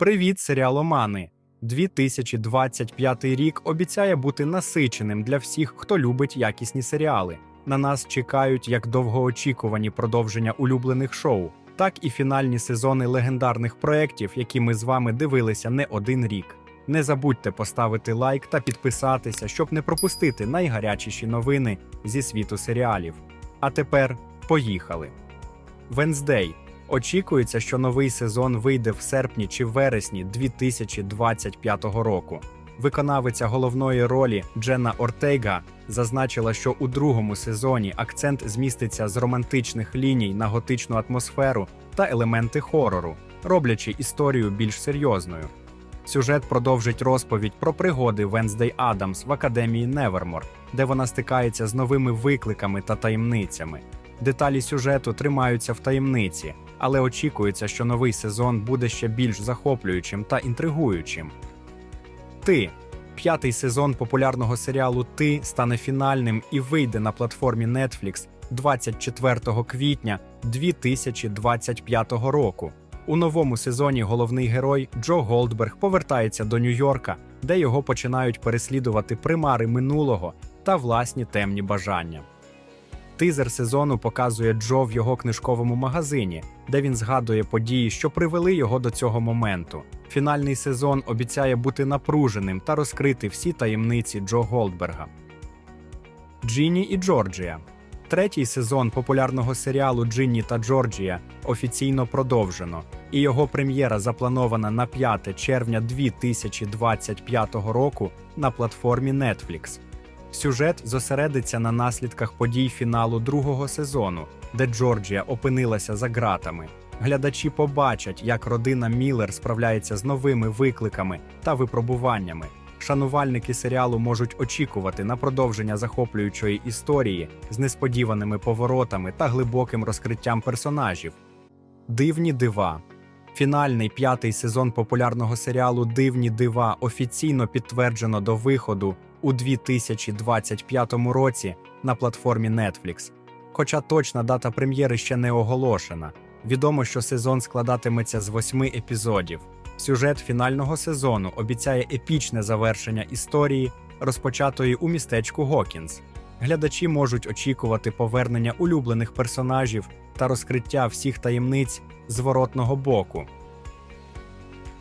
Привіт, серіаломани! 2025 рік обіцяє бути насиченим для всіх, хто любить якісні серіали. На нас чекають як довгоочікувані продовження улюблених шоу, так і фінальні сезони легендарних проєктів, які ми з вами дивилися не один рік. Не забудьте поставити лайк та підписатися, щоб не пропустити найгарячіші новини зі світу серіалів. А тепер поїхали. Венздей. Очікується, що новий сезон вийде в серпні чи вересні 2025 року. Виконавиця головної ролі Дженна Ортега зазначила, що у другому сезоні акцент зміститься з романтичних ліній на готичну атмосферу та елементи хорору, роблячи історію більш серйозною. Сюжет продовжить розповідь про пригоди Венздей Адамс в академії Невермор, де вона стикається з новими викликами та таємницями. Деталі сюжету тримаються в таємниці, але очікується, що новий сезон буде ще більш захоплюючим та інтригуючим. Ти п'ятий сезон популярного серіалу Ти стане фінальним і вийде на платформі Netflix 24 квітня 2025 року. У новому сезоні головний герой Джо Голдберг повертається до Нью-Йорка, де його починають переслідувати примари минулого та власні темні бажання. Тизер сезону показує Джо в його книжковому магазині, де він згадує події, що привели його до цього моменту. Фінальний сезон обіцяє бути напруженим та розкрити всі таємниці Джо Голдберга. Джинні і Джорджія. Третій сезон популярного серіалу Джинні та Джорджія офіційно продовжено, і його прем'єра запланована на 5 червня 2025 року на платформі Netflix. Сюжет зосередиться на наслідках подій фіналу другого сезону, де Джорджія опинилася за ґратами. Глядачі побачать, як родина Міллер справляється з новими викликами та випробуваннями. Шанувальники серіалу можуть очікувати на продовження захоплюючої історії з несподіваними поворотами та глибоким розкриттям персонажів. Дивні дива. Фінальний п'ятий сезон популярного серіалу Дивні дива офіційно підтверджено до виходу у 2025 році на платформі Netflix. Хоча точна дата прем'єри ще не оголошена. Відомо, що сезон складатиметься з восьми епізодів. Сюжет фінального сезону обіцяє епічне завершення історії, розпочатої у містечку Гокінс. Глядачі можуть очікувати повернення улюблених персонажів та розкриття всіх таємниць зворотного боку.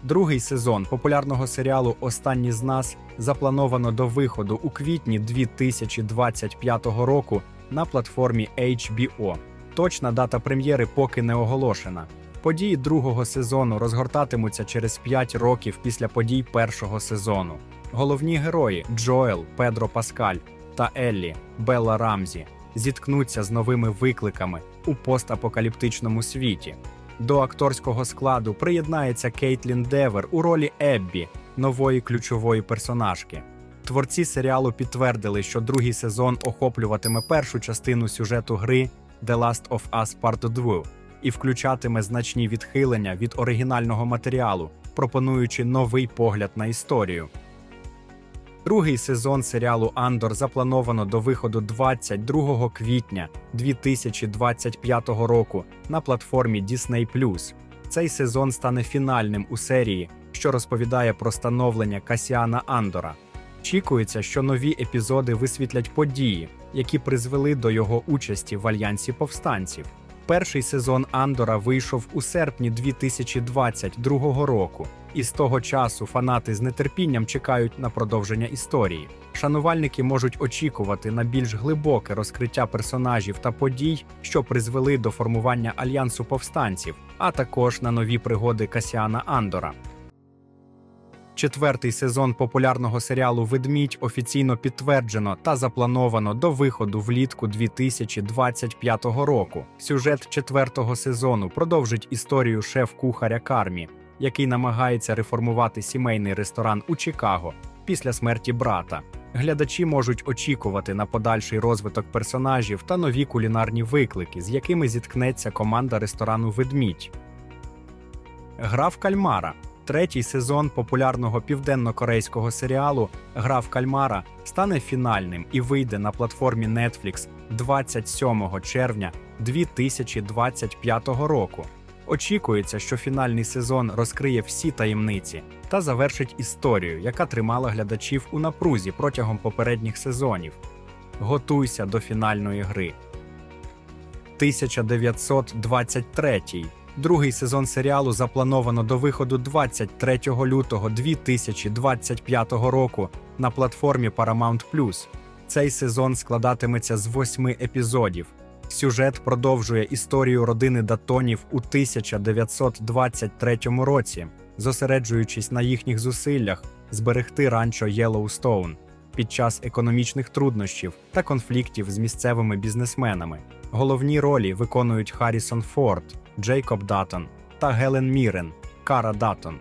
Другий сезон популярного серіалу Останні з нас заплановано до виходу у квітні 2025 року на платформі HBO. Точна дата прем'єри поки не оголошена. Події другого сезону розгортатимуться через 5 років після подій першого сезону. Головні герої Джоел, Педро Паскаль та Еллі Белла Рамзі зіткнуться з новими викликами у постапокаліптичному світі. До акторського складу приєднається Кейтлін Девер у ролі Еббі, нової ключової персонажки. Творці серіалу підтвердили, що другий сезон охоплюватиме першу частину сюжету гри The Last of Us Part 2 і включатиме значні відхилення від оригінального матеріалу, пропонуючи новий погляд на історію. Другий сезон серіалу Андор заплановано до виходу 22 квітня 2025 року на платформі Disney+. Цей сезон стане фінальним у серії, що розповідає про становлення Касіана Андора. Очікується, що нові епізоди висвітлять події, які призвели до його участі в альянсі повстанців. Перший сезон Андора вийшов у серпні 2022 року, і з того часу фанати з нетерпінням чекають на продовження історії. Шанувальники можуть очікувати на більш глибоке розкриття персонажів та подій, що призвели до формування альянсу повстанців, а також на нові пригоди Касіана Андора. Четвертий сезон популярного серіалу Ведмідь офіційно підтверджено та заплановано до виходу влітку 2025 року. Сюжет четвертого сезону продовжить історію шеф-кухаря Кармі, який намагається реформувати сімейний ресторан у Чикаго після смерті брата. Глядачі можуть очікувати на подальший розвиток персонажів та нові кулінарні виклики, з якими зіткнеться команда ресторану Ведмідь. Гра в кальмара. Третій сезон популярного південно-корейського серіалу Гра в кальмара стане фінальним і вийде на платформі Netflix 27 червня 2025 року. Очікується, що фінальний сезон розкриє всі таємниці та завершить історію, яка тримала глядачів у напрузі протягом попередніх сезонів. Готуйся до фінальної гри. 1923. Другий сезон серіалу заплановано до виходу 23 лютого 2025 року на платформі Paramount+. Цей сезон складатиметься з восьми епізодів. Сюжет продовжує історію родини Датонів у 1923 році, зосереджуючись на їхніх зусиллях зберегти ранчо Єлоустоун під час економічних труднощів та конфліктів з місцевими бізнесменами. Головні ролі виконують Харрісон Форд, Джейкоб Даттон та Гелен Мірен, Кара Даттон.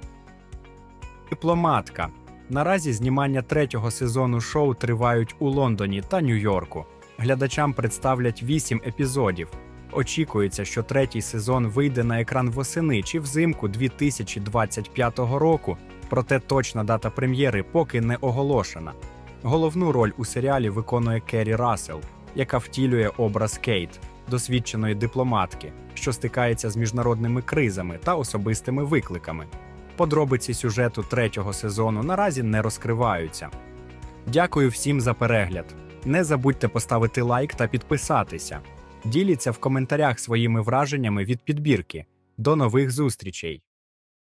Дипломатка. Наразі знімання третього сезону шоу тривають у Лондоні та Нью-Йорку. Глядачам представлять вісім епізодів. Очікується, що третій сезон вийде на екран восени чи взимку 2025 року, проте точна дата прем'єри поки не оголошена. Головну роль у серіалі виконує Керрі Рассел, яка втілює образ Кейт, досвідченої дипломатки, що стикається з міжнародними кризами та особистими викликами. Подробиці сюжету третього сезону наразі не розкриваються. Дякую всім за перегляд. Не забудьте поставити лайк та підписатися. Діліться в коментарях своїми враженнями від підбірки. До нових зустрічей!